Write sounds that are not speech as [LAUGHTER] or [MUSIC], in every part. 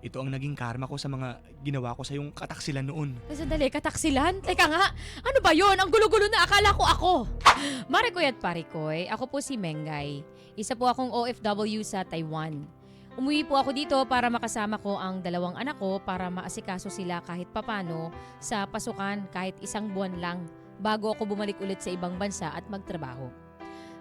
ito ang naging karma ko sa mga ginawa ko sa yung kataksilan noon. Eh, Sandali, kataksilan? Teka nga, ano ba yon? Ang gulo-gulo na akala ko ako. Marikoy at Parikoy, ako po si Mengay. Isa po akong OFW sa Taiwan. Umuwi po ako dito para makasama ko ang dalawang anak ko para maasikaso sila kahit papano sa pasukan kahit isang buwan lang bago ako bumalik ulit sa ibang bansa at magtrabaho.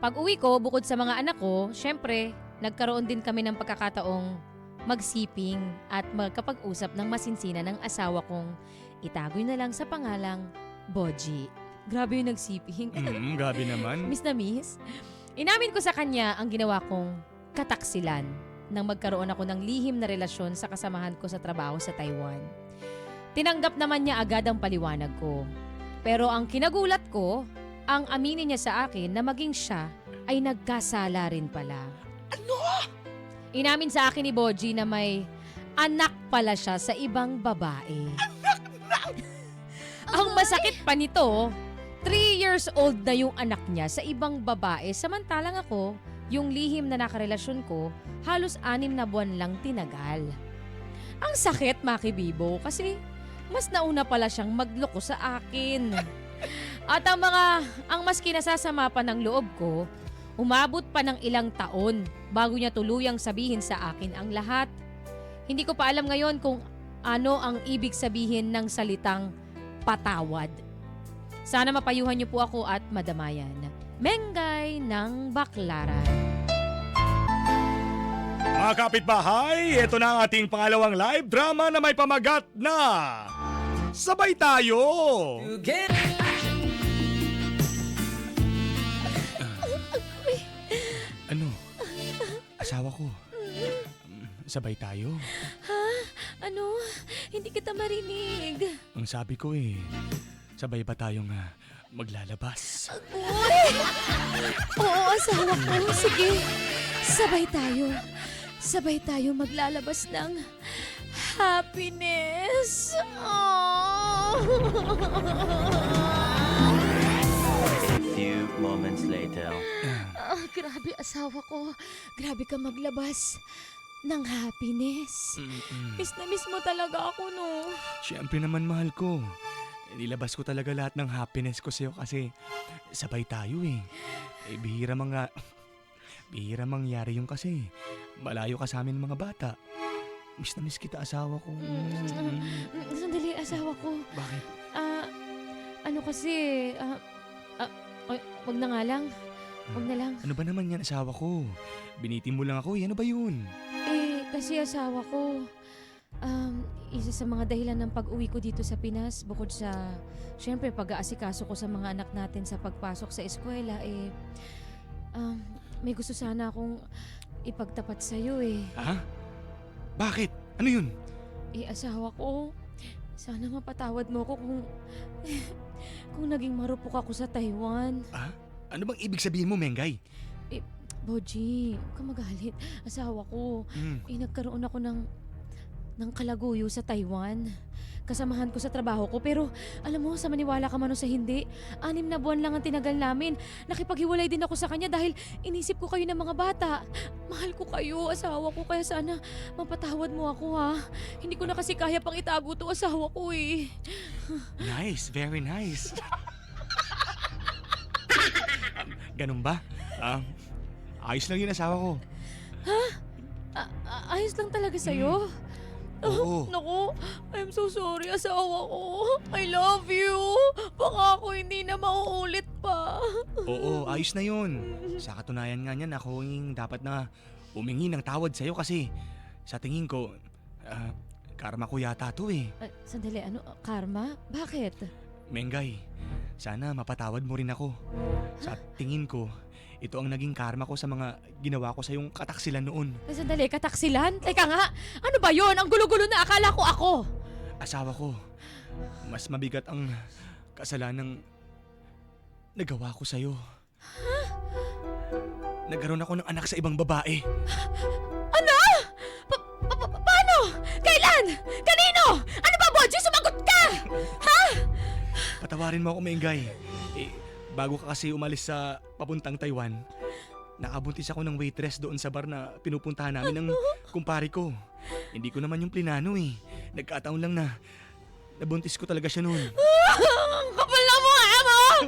Pag uwi ko, bukod sa mga anak ko, syempre, nagkaroon din kami ng pagkakataong magsiping at magkapag-usap ng masinsina ng asawa kong itagoy na lang sa pangalang Boji. Grabe yung nagsiping. [LAUGHS] Mm, grabe naman. miss na miss. Inamin ko sa kanya ang ginawa kong kataksilan nang magkaroon ako ng lihim na relasyon sa kasamahan ko sa trabaho sa Taiwan. Tinanggap naman niya agad ang paliwanag ko. Pero ang kinagulat ko, ang aminin niya sa akin na maging siya ay nagkasala rin pala. Ano? Inamin sa akin ni Boji na may anak pala siya sa ibang babae. ang masakit pa nito, 3 years old na yung anak niya sa ibang babae samantalang ako, yung lihim na nakarelasyon ko, halos anim na buwan lang tinagal. Ang sakit, Maki Bibo, kasi mas nauna pala siyang magloko sa akin. At ang mga, ang mas kinasasama pa ng loob ko, umabot pa ng ilang taon bago niya tuluyang sabihin sa akin ang lahat. Hindi ko pa alam ngayon kung ano ang ibig sabihin ng salitang patawad. Sana mapayuhan niyo po ako at madamayan. Mengay ng Baklaran. Mga kapitbahay, ito na ang ating pangalawang live drama na may pamagat na Sabay Tayo! Ano? Sabay tayo. Ano? Hindi kita marinig. Ang sabi ko eh, sabay ba tayong ah, maglalabas? Uy! Oo, asawa ko. Sige. Sabay tayo. Sabay tayo maglalabas ng happiness. Oh. Grabe, asawa ko. Grabe ka maglabas ng happiness. Mm-mm. Miss na miss mo talaga ako, no? Siyempre naman mahal ko. Nilabas ko talaga lahat ng happiness ko sa'yo kasi sabay tayo eh. Eh bihira mga... [LAUGHS] Bihira mangyari yung kasi. Malayo ka sa amin mga bata. Miss na miss kita asawa ko. Mm. Mm, Sandali, asawa ko. Bakit? Ah, ano kasi, ah, ah, ay, wag na nga lang. Wag na lang. Ano ba naman yan asawa ko? Binitin mo lang ako eh. Ano ba yun? Eh, kasi asawa ko, um, isa sa mga dahilan ng pag-uwi ko dito sa Pinas, bukod sa, syempre, pag-aasikaso ko sa mga anak natin sa pagpasok sa eskwela, eh, um, may gusto sana akong ipagtapat sa'yo eh. Ha? Bakit? Ano yun? Eh, asawa ko, sana mapatawad mo ko kung, [LAUGHS] kung naging marupok ako sa Taiwan. Ano bang ibig sabihin mo, Mengay? Boji, huwag ka magalit. Asawa ko, Mm. eh, nagkaroon ako ng ng kalaguyo sa Taiwan. Kasamahan ko sa trabaho ko pero alam mo sa maniwala ka man o sa hindi, anim na buwan lang ang tinagal namin. Nakipaghiwalay din ako sa kanya dahil inisip ko kayo ng mga bata. Mahal ko kayo, asawa ko kaya sana mapatawad mo ako ha. Hindi ko na kasi kaya pang itago to asawa ko eh. Nice, very nice. [LAUGHS] Ganun ba? Ah, ayos lang yun asawa ko. A- a- ayos lang talaga sa'yo. Oo. Naku, I'm so sorry asawa ko. I love you. Baka ako hindi na mauulit pa. Oo, ayos na yun. Sa katunayan nga niyan, ako yung dapat na umingi ng tawad sa'yo kasi sa tingin ko, ah, karma ko yata to eh. Ah, sandali, ano? Karma? Bakit? Mengay, sana mapatawad mo rin ako. Sa tingin ko, ito ang naging karma ko sa mga ginawa ko sa yung kataksilan noon. Ah, sandali, kataksilan? Teka nga, ano ba yon? Ang gulo-gulo na akala ko ako. Asawa ko, mas mabigat ang kasalanang nagawa ko sa'yo. Nagkaroon ako ng anak sa ibang babae. Patawarin mo ako, Mengay. Eh, bago ka kasi umalis sa papuntang Taiwan, nakabuntis ako ng waitress doon sa bar na pinupuntahan namin ng kumpare ko. Hindi ko naman yung plinano eh. Nagkataon lang na nabuntis ko talaga siya noon. Ang kapal na mo! Ah,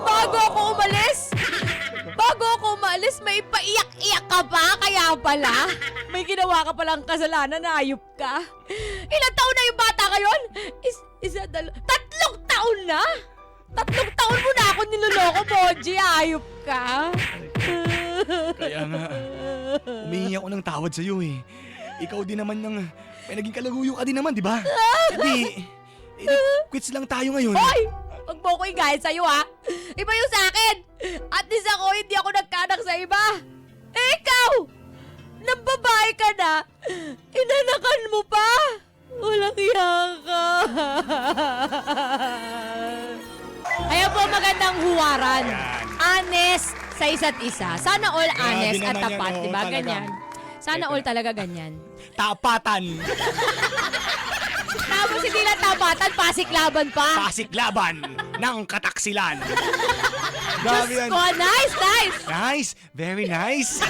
Bago ako umalis, bago ako umalis, may paiyak-iyak ka pa, kaya pala. May ginawa ka palang kasalanan, ayop ka. Ilang taon na yung bata ngayon? Is, isa, dal- tatlong taon na? Tatlong taon mo na ako niloloko, Moji, ayop ka. Kaya nga, Humingi ako ng tawad sa'yo eh. Ikaw din naman ng... May naging kalaguyo ka din naman, di ba? Hindi. Hindi, quits lang tayo ngayon. Hoy! Huwag mo ko igayad sa'yo, ha? Iba yung sa akin! At least ako, hindi ako nagkanak sa iba! Eh, ikaw! Nang babae ka na, inanakan mo pa! Walang iya ka! Ayan po magandang huwaran. Honest sa isa't isa. Sana all honest at naman yan, tapat, oo, di ba? talaga. Ganyan. Sana all talaga ganyan. Tapatan. Tapos hindi lang tapatan, pasiklaban pa. Pasiklaban ng kataksilan. Diyos Grabe yan. ko, nice, nice! Nice. Very nice.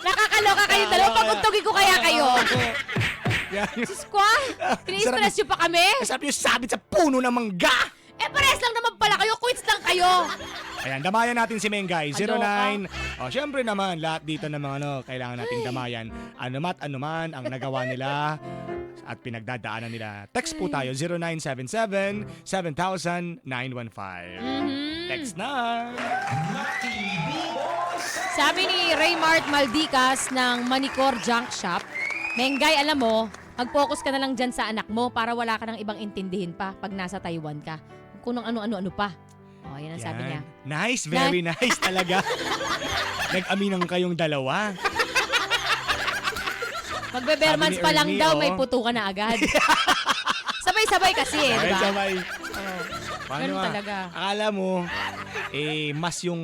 Nakakaloka kayo dalawa. Pagkuntugin ko kaya kayo. Yan. Diyos ko, ah. Kini-stress nyo pa kami? Sarap yung sabit sa puno ng mangga. Eh, pares lang naman pala kayo. Quits lang kayo. Ayan, damayan natin si Mengay. Kaloka. 09. O, syempre naman, lahat dito ng mga ano, kailangan nating damayan. Anumat anuman ang nagawa nila at pinagdadaanan nila. Text po tayo, 0977-7000-915. Mhm. Text na! Sabi ni Raymart Maldicas ng Manicor Junk Shop, Mengay, alam mo, mag-focus ka na lang dyan sa anak mo para wala ka ng ibang intindihin pa pag nasa Taiwan ka. Kung nung ano-ano-ano pa. O, yan ang sabi Yan. niya. Nice, very nice talaga. [LAUGHS] Nag-aminang kayong dalawa. Sabi ni pa lang Ernie, daw, oh. may putukan na agad. [LAUGHS] Sabay-sabay kasi eh, di Ay, ba? sabay. Paano Ganun ah? talaga. Akala mo, eh, mas yung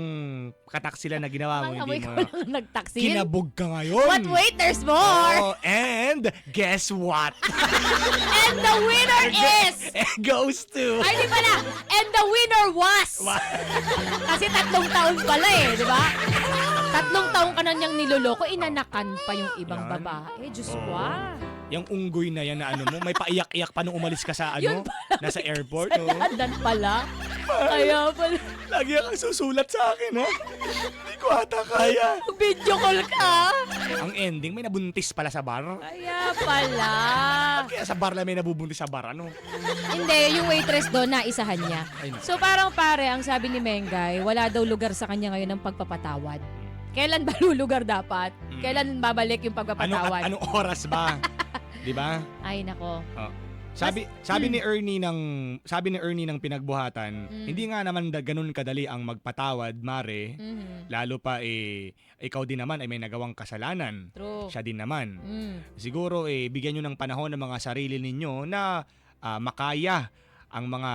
kataksila na ginawa mo, Akala mo hindi ikaw mo. lang nagtaksil. Kinabog ka ngayon. But wait, there's more! Oh, and guess what? [LAUGHS] And the winner is... It goes to... Ay, di pala! And the winner was... Wa- [LAUGHS] Kasi tatlong taon pala eh, di ba? Tatlong taon ka na niyang niloloko, inanakan pa yung ibang Yan. babae. Diyos ko ah. Yung unggoy na yan na ano mo, may paiyak-iyak pa nung umalis ka sa [LAUGHS] Yun ano, nasa airport. Oh. Dadan pala. Kaya pala. Lagi kang susulat sa akin, ha? Hindi ko ata kaya. Mag-video call ka. Ang ending, may nabuntis pala sa bar. Kaya pala. Kaya sa bar lang may nabubuntis sa bar, ano? Hindi, yung waitress doon na isahan niya. Ay, naku. So parang pare, ang sabi ni Mengay, wala daw lugar sa kanya ngayon ng pagpapatawad. Kailan ba [LAUGHS] lulugar dapat? Mm. Kailan babalik yung Ano, pagpapatawad? at anong oras ba? [LAUGHS] Di ba? Ay nako. Sabi sabi ni Ernie ng sabi ni Ernie ng pinagbuhatan, Mm. hindi nga naman da, ganun kadali ang magpatawad, mare. Mhm. Lalo pa eh ikaw din naman ay may nagawang kasalanan. True. Siya din naman. Mm. Siguro eh bigyan niyo ng panahon ng mga sarili ninyo na ah, makaya ang mga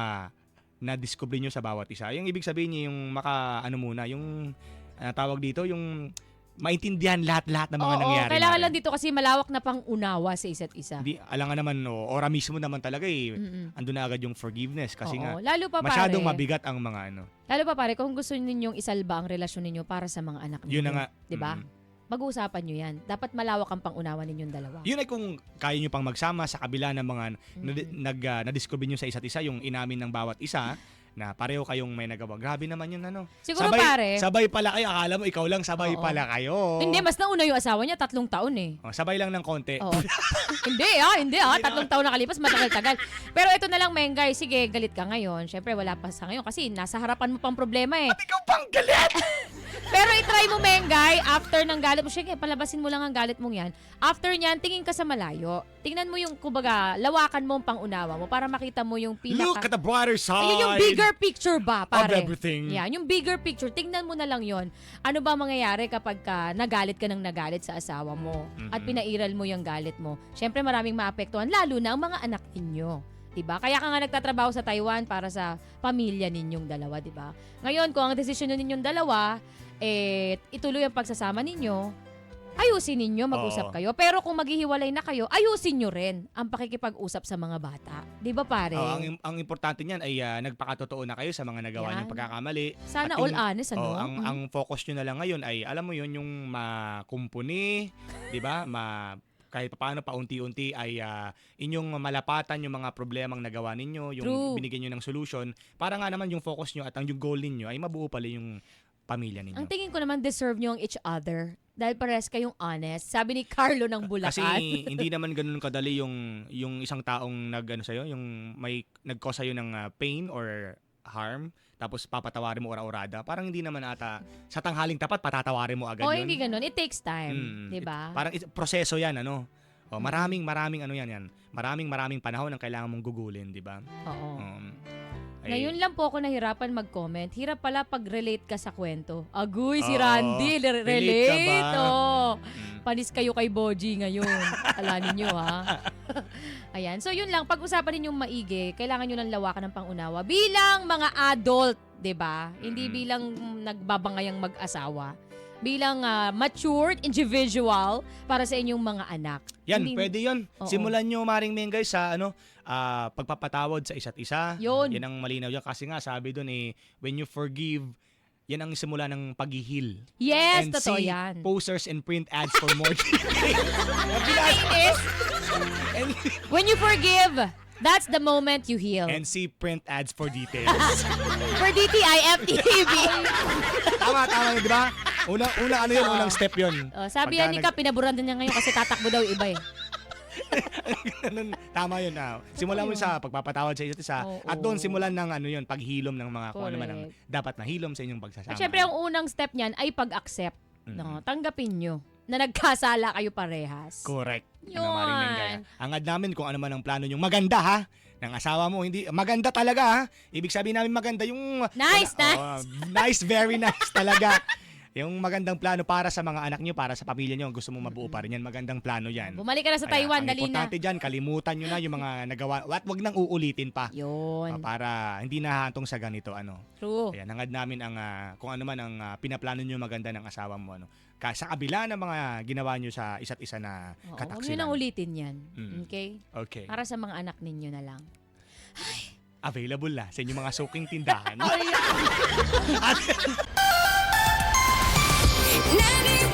na-discover niyo sa bawat isa. Yung ibig sabihin niyo yung maka ano muna, yung ano tawag dito, yung maintindihan lahat-lahat ng mga Oo, nangyari. kailangan natin. lang dito kasi malawak na pang unawa sa isa't isa. Hindi, alangan naman, no, ora mismo naman talaga eh. Mm-mm. Andun na agad yung forgiveness kasi Oo, nga lalo pa masyadong pare, mabigat ang mga ano. Lalo pa pare, kung gusto ninyong isalba ang relasyon ninyo para sa mga anak ninyo. Yun na nga. Di ba? mm. Mag-uusapan nyo yan. Dapat malawak ang pangunawa ninyong dalawa. Yun ay kung kaya nyo pang magsama sa kabila ng mga na- Mm. nag, ah, na-discover nyo sa isa't isa, yung inamin ng bawat isa, na pareho kayong may nagawa. Grabe naman yun, ano. Siguro sabay, pare, Sabay pala kayo. Akala mo ikaw lang, sabay Oo. pala kayo. hindi, mas nauna yung asawa niya, tatlong taon eh. Oh, sabay lang ng konti. Oo. [LAUGHS] hindi ah, hindi ah. Tatlong taon nakalipas, matagal-tagal. Pero ito na lang, Mengay, sige, galit ka ngayon. Siyempre, wala pa sa ngayon kasi nasa harapan mo pang problema eh. At ikaw pang galit! [LAUGHS] Pero itry mo, Mengay, after ng galit mo, sige, palabasin mo lang ang galit mong yan. After niyan, tingin ka sa malayo. Tingnan mo yung, kumbaga, lawakan mo ang pangunawa mo para makita mo yung pinaka... Look at the brighter side Ayun yung bigger picture ba, of pare? everything. Yan, yung bigger picture, tingnan mo na lang yon. Ano ba mangyayari kapag ka nagalit ka ng nagalit sa asawa mo at Mhm. pinairal mo yung galit mo? Siyempre maraming maapektuhan, lalo na ang mga anak ninyo. 'Di ba? Kaya ka nga nagtatrabaho sa Taiwan para sa pamilya ninyong dalawa, 'di ba? Ngayon, kung ang desisyon ninyong dalawa eh ituloy ang pagsasama ninyo, ayusin ninyo, mag-usap Oo. kayo. Pero kung maghihiwalay na kayo, ayusin nyo rin ang pakikipag-usap sa mga bata. Di ba pare? Oh, ang, ang importante niyan ay ah, nagpakatotoo na kayo sa mga nagawa Yan. niyong pagkakamali. Sana at all yung- honest, ano? Oh, ang Mhm. ang focus nyo na lang ngayon ay alam mo 'yun yung makumpuni, 'di ba? Ma kahit paano paunti-unti ay ah, inyong malapatan yung mga problemang nagawa ninyo, yung True. binigyan nyo ng solution para nga naman yung focus nyo at ang yung goal ninyo ay mabuo pala yung pamilya ninyo. Ang tingin ko naman deserve nyo ang each other. Dahil pares kayong honest. Sabi ni Carlo ng Kasi Bulacan. hindi naman ganoon kadali yung yung isang taong nag ano sa'yo, yung may nag-cause sa'yo ng ah, pain or harm tapos papatawarin mo ora-orada. Parang hindi naman ata sa tanghaling tapat patatawarin mo agad o yun. hindi ganun. It takes time. Mm, di ba? Parang is- proseso 'yan ano. Oh, maraming maraming ano 'yan 'yan. Maraming maraming panahon ang kailangan mong gugulin, 'di ba? Oo. Um, ay- Ngayon lang po ako nahirapan mag-comment. Hirap pala pag-relate ka sa kwento. Agoy, si Oo. Randy, re- Relate ka relate. ba? Oh. Mm. Panis kayo kay Boji ngayon. Ala ninyo ha. [LAUGHS] Ayan. So yun lang, pag-usapan ninyong maigi, kailangan nyo ng lawakan ng pangunawa bilang mga adult, 'di ba? Hindi Mm. bilang nagbabangayang mag-asawa. Bilang ah, matured individual para sa inyong mga anak. Yan, Hindi- pwede 'yon. Oo. Simulan nyo Maring Meng guys sa ano, ah, pagpapatawad sa isa't isa. Yun. Yan ang malinaw yan kasi nga sabi doon eh when you forgive yan ang simula ng paghihil. Yes, and totoo see yan. posters and print ads for more. [LAUGHS] Nakakainis. and, When you forgive, that's the moment you heal. and see print ads for details. [LAUGHS] For DTI FTV. tama, tama, di ba? Una, una ano yun, unang step yun. [LAUGHS] Oh, sabi yan ni Ka, pinaboran din niya ngayon kasi tatakbo daw yung iba eh. [LAUGHS] Ganun, tama yun. Ah. Simulan mo sa pagpapatawad sa isa't isa. Oo. At doon simulan ng ano yun, paghilom ng mga kung ano man ang dapat mahilom sa inyong pagsasama. At syempre, ang unang step niyan ay pag-accept. Mm. No, tanggapin nyo na nagkasala kayo parehas. Correct. Yun. Ano, Maring Mengay, ah. Angad namin kung ano man ang plano yung maganda ha ng asawa mo hindi maganda talaga ha ibig sabihin namin maganda yung Nice, wala- nice. oh, nice very nice talaga [LAUGHS] yung magandang plano para sa mga anak niyo para sa pamilya niyo gusto mong mabuo pa rin yan magandang plano yan Bumalik ka na sa Kaya Taiwan, ang dali na. importante dyan kalimutan niyo na yung mga [LAUGHS] nagawa at wag nang uulitin pa Yun. Ah, para hindi nahantong sa ganito ano True. Ayan, hangad namin ang ah, kung ano man ang ah, pinaplano niyo maganda ng asawa mo ano. Ka sa kabila ng mga ginawa niyo sa isa't isa na Oo, Huwag nyo kataksilan. nang ulitin yan. Mm. Okay? Okay. Para sa mga anak ninyo na lang. Available na sa inyong mga suking tindahan. [LAUGHS] Ay, [LAUGHS] Negative